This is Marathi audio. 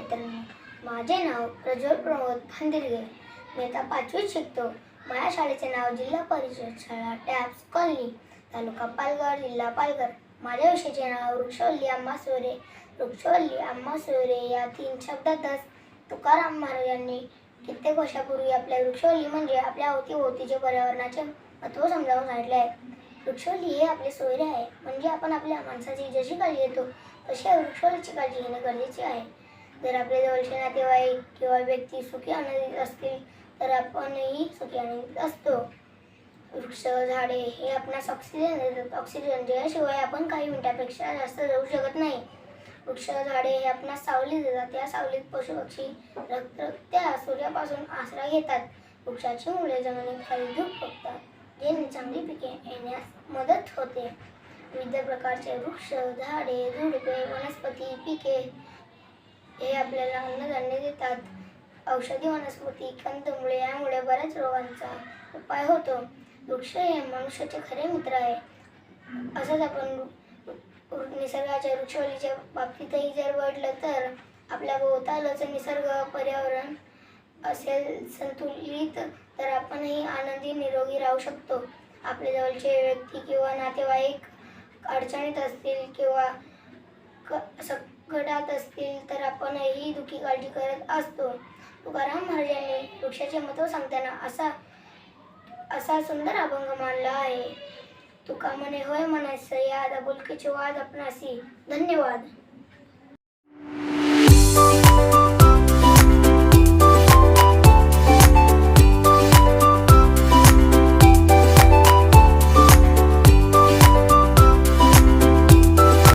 माझे नाव प्रज्वल प्रमोद भांदिरगे मी आता पाचवीत शिकतो. माझ्या शाळेचे नाव जिल्हा परिषद शाळा टॅप्स कॉलनी तालुका पालघर जिल्हा पालघर. माझ्या विषयाचे नाव वृक्षवल्ली आम्हा सोरे. वृक्षवल्ली आम्हा सोरे या तीन शब्दातच तुकाराम महाराजांनी कित्येक वर्षापूर्वी आपल्या वृक्षवल्ली म्हणजे आपल्या अवतीभोवतीचे पर्यावरणाचे महत्त्व समजावून सांगितले आहे. वृक्षवल्ली हे आपले सोयरे आहे. म्हणजे आपण आपल्या माणसाची जशी काळजी घेतो तशी वृक्षवलीची वृक्षवल्लीची काळजी घेणे गरजेचे आहे. जर आपल्या जवळचे नातेवाईक किंवा व्यक्ती सुखी आनंदित असतील तर आपणही सुखी आनंदित असतो. वृक्ष झाडे हे आपणास ऑक्सिजन देतात. ऑक्सिजन दिल्याशिवाय आपण काही मिनिटापेक्षा जास्त जाऊ शकत नाही. वृक्ष झाडे हे आपणास सावली देतात. त्या सावलीत पशु पक्षी रक्त त्या सूर्यापासून आसरा घेतात. वृक्षाची मुळे जमिनीत खाली धूप बघतात जे चांगली पिके येण्यास मदत होते. विविध प्रकारचे वृक्ष झाडे झुडपे वनस्पती पिके हे आपल्याला अन्नधान्य देतात. औषधी वनस्पती कंदमुळे यामुळे बऱ्याच रोगांचा उपाय होतो. वृक्ष हे मनुष्याचे खरे मित्र आहे. असंच आपण निसर्गाच्या वृक्षवलीच्या बाबतीतही जर बघितलं तर आपल्या भोवतालचं निसर्ग पर्यावरण असेल संतुलित तर आपणही आनंदी निरोगी राहू शकतो. आपल्या जवळचे व्यक्ती किंवा नातेवाईक अडचणीत असतील किंवा संकटात असतील तर आपणही दुःखी काळजी करत असतो. तुकाराम महाराजांनी वृक्षाचे महत्त्व सांगताना असा असा सुंदर अभंग मानला आहे. तुका म्हणे होय म्हणायचं या आदा वाद आपणासी. धन्यवाद.